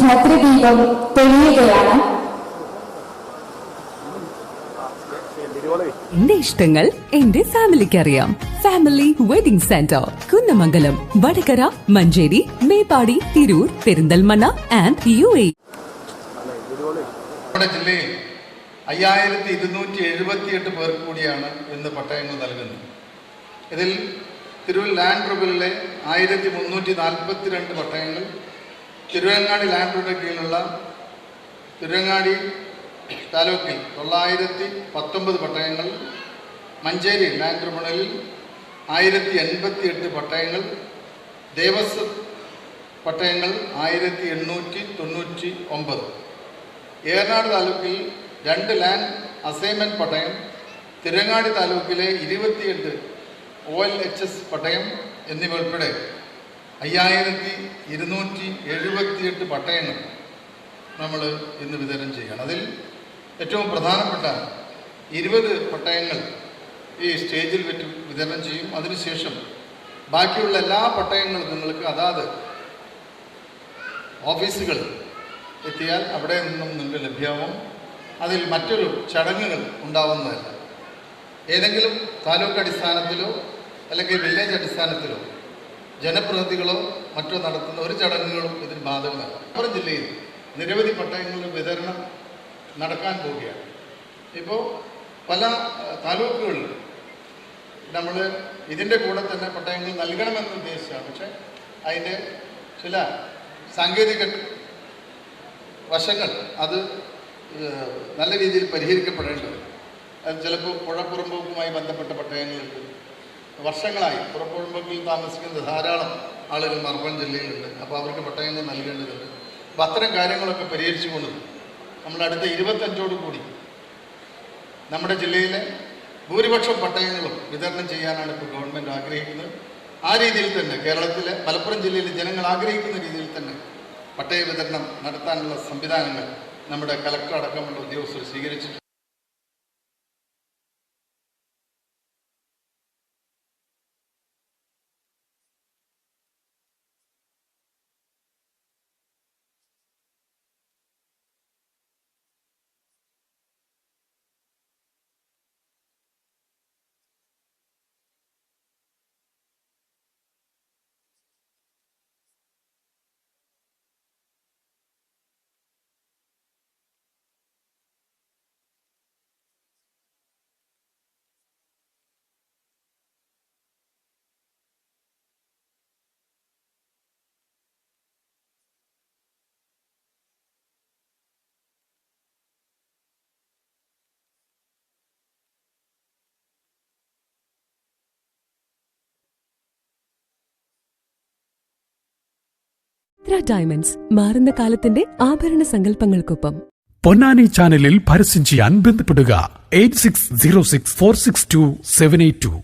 ഭദ്രദീപം തെളിയുകയാണ്. എന്റെ ഇഷ്ടങ്ങൾ എന്റെ ഫാമിലിക്ക് അറിയാം family wedding centre Kunnamangalam Vadakara Manjeri Meppadi Tirur Perinthalmanna and U A നമ്മുടെ ജില്ലയിൽ അയ്യായിരത്തി ഇരുന്നൂറ്റി എഴുപത്തിയെട്ട് പേർ കൂടിയാണ് ഇന്ന് പട്ടയങ്ങൾ നൽകുന്നത്. ഇതിൽ തിരൂർ ലാൻഡ് ട്രിബ്യൂണലിലെ ആയിരത്തി മുന്നൂറ്റി നാൽപ്പത്തിരണ്ട് പട്ടയങ്ങൾ തിരുവങ്ങാടി ലാൻഡ് ട്രിബ്യൂണലിന്റെ കീഴിലുള്ള തിരുവങ്ങാടി താലൂക്കിൽ തൊള്ളായിരത്തി പത്തൊമ്പത് പട്ടയങ്ങൾ മഞ്ചേരി ലാൻഡ് ട്രിബ്യൂണലിൽ ആയിരത്തി എൺപത്തി എട്ട് പട്ടയങ്ങൾ ദേവസ്വം പട്ടയങ്ങൾ ആയിരത്തി എണ്ണൂറ്റി തൊണ്ണൂറ്റി ഒമ്പത്. ഏറനാട് താലൂക്കിൽ രണ്ട് ലാൻഡ് അസൈൻമെന്റ് പട്ടയം തിരങ്ങാടി താലൂക്കിലെ ഇരുപത്തിയെട്ട് ഒ എൽ എച്ച് എസ് പട്ടയം എന്നിവ ഉൾപ്പെടെ അയ്യായിരത്തി ഇരുന്നൂറ്റി എഴുപത്തിയെട്ട് പട്ടയങ്ങൾ നമ്മൾ ഇന്ന് വിതരണം ചെയ്യുകയാണ്. അതിൽ ഏറ്റവും പ്രധാനപ്പെട്ട ഇരുപത് പട്ടയങ്ങൾ ഈ സ്റ്റേജിൽ വെച്ച് വിതരണം ചെയ്യും. അതിനുശേഷം ബാക്കിയുള്ള എല്ലാ പട്ടയങ്ങളും നിങ്ങൾക്ക് അതാത് ഓഫീസുകൾ എത്തിയാൽ അവിടെ നിന്നും നിങ്ങൾക്ക് ലഭ്യമാവും. അതിൽ മറ്റൊരു ചടങ്ങുകൾ ഉണ്ടാവുന്നതല്ല. ഏതെങ്കിലും താലൂക്ക് അടിസ്ഥാനത്തിലോ അല്ലെങ്കിൽ വില്ലേജ് അടിസ്ഥാനത്തിലോ ജനപ്രതിനിധികളോ മറ്റോ നടത്തുന്ന ഒരു ചടങ്ങുകളും ഇതിന് ബാധകമല്ല. മലപ്പുറം ജില്ലയിൽ നിരവധി പട്ടയങ്ങളുടെ വിതരണം നടക്കാൻ പോവുകയാണ്. ഇപ്പോൾ പല താലൂക്കുകളിലും നമ്മൾ ഇതിന്റെ കൂടെ തന്നെ പട്ടയങ്ങൾ നൽകണമെന്ന് ഉദ്ദേശിച്ചാണ്. പക്ഷെ അതിന്റെ ചില സാങ്കേതിക വശങ്ങൾ അത് നല്ല രീതിയിൽ പരിഹരിക്കപ്പെടേണ്ടത് ചിലപ്പോൾ പുഴപ്പുറമ്പോക്കുമായി ബന്ധപ്പെട്ട പട്ടയങ്ങളുണ്ട് വർഷങ്ങളായി. പുറപ്പുറമ്പോക്കിൽ താമസിക്കുന്ന ധാരാളം ആളുകൾ മർബൻ ജില്ലയിലുണ്ട്. അപ്പോൾ അവർക്ക് പട്ടയങ്ങൾ നൽകേണ്ടതുണ്ട്. അപ്പോൾ അത്തരം കാര്യങ്ങളൊക്കെ പരിഹരിച്ചുകൊണ്ട് നമ്മൾ അടുത്ത ഇരുപത്തഞ്ചോട് കൂടി നമ്മുടെ ജില്ലയിലെ ഭൂരിപക്ഷം പട്ടയങ്ങളും വിതരണം ചെയ്യാനാണ് ഇപ്പോൾ ഗവൺമെന്റ് ആഗ്രഹിക്കുന്നത്. ആ രീതിയിൽ തന്നെ കേരളത്തിലെ മലപ്പുറം ജില്ലയിലെ ജനങ്ങൾ ആഗ്രഹിക്കുന്ന രീതിയിൽ തന്നെ പട്ടയ വിതരണം നടത്താനുള്ള സംവിധാനങ്ങൾ നമ്മുടെ കലക്ടർ അടക്കമുള്ള ഉദ്യോഗസ്ഥർ സ്വീകരിച്ചിട്ടുണ്ട്. ഡയമണ്ട്സ് മാറുന്ന കാലത്തിന്റെ ആഭരണ സങ്കല്പങ്ങൾക്കൊപ്പം. പൊന്നാനി ചാനലിൽ പരസ്യം ചെയ്യാൻ ബന്ധപ്പെടുക. Eight six zero six four six two seven eight two.